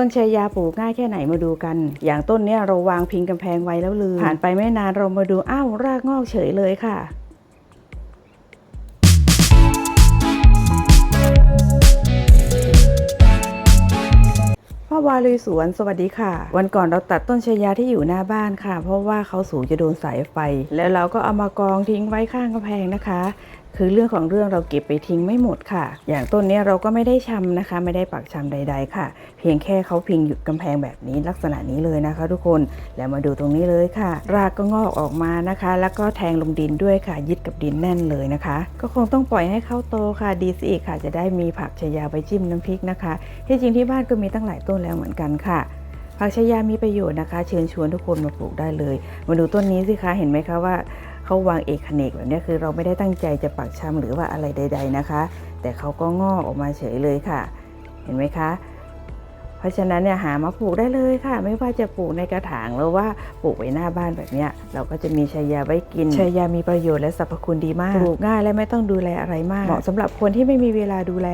ต้นชายาปลูกง่ายแค่ไหนมาดูกัน อย่างต้นเนี้ยเราวางพิงกำแพงไว้แล้วลืมผ่านไปไม่นานเรามาดูอ้าวรากงอกเฉยเลยค่ะพ่อวาลุยสวนสวัสดีค่ะ วันก่อนเราตัดต้นชายาที่อยู่หน้าบ้านค่ะ เพราะว่าเขาสูงจะโดนสายไฟ แล้วเราก็เอามากองทิ้งไว้ข้างกำแพงนะคะคือเรื่องของเรื่องเราเก็บไปทิ้งไม่หมดค่ะ อย่างต้นนี้เราก็ไม่ได้ชำนะคะ ไม่ได้ปักชำใด ๆ ค่ะ เพียงแค่เขาพิงอยู่กำแพงแบบนี้ลักษณะนี้เลยนะคะ ทุกคน แล้วมาดูตรงนี้เลยค่ะ รากก็งอกออกมานะคะ แล้วก็แทงลงดินด้วยค่ะ ยึดกับดินแน่นเลยนะคะ ก็คงต้องปล่อยให้เขาโตค่ะ ดีสิอีกค่ะ จะได้มีผักชายาไปจิ้มน้ำพริกนะคะ ที่จริงที่บ้านก็มีตั้งหลายต้นแล้วเหมือนกันค่ะผักชายามีประโยชน์นะคะ เชิญชวนทุกคนมาปลูกได้เลย มาดูต้นนี้สิคะ เห็นไหมคะว่า เขาวางเอกขเนกแบบนี้คือเราไม่ได้ตั้งใจจะปักชำหรือว่าอะไรใด ๆนะคะ แต่เขาก็งอกออกมาเฉยเลยค่ะ เห็นไหมคะเพราะฉะนั้นเนี่ยหามาปลูกได้เลยค่ะ ไม่ว่าจะปลูกในกระถางหรือว่าปลูกไว้หน้าบ้านแบบเนี้ยเราก็จะมีชายาไว้กินชายามีประโยชน์และสรรพคุณดีมากปลูกง่ายและไม่ต้องดูแลอะไรมากเหมาะสำหรับคนที่ไม่มีเวลาดูแล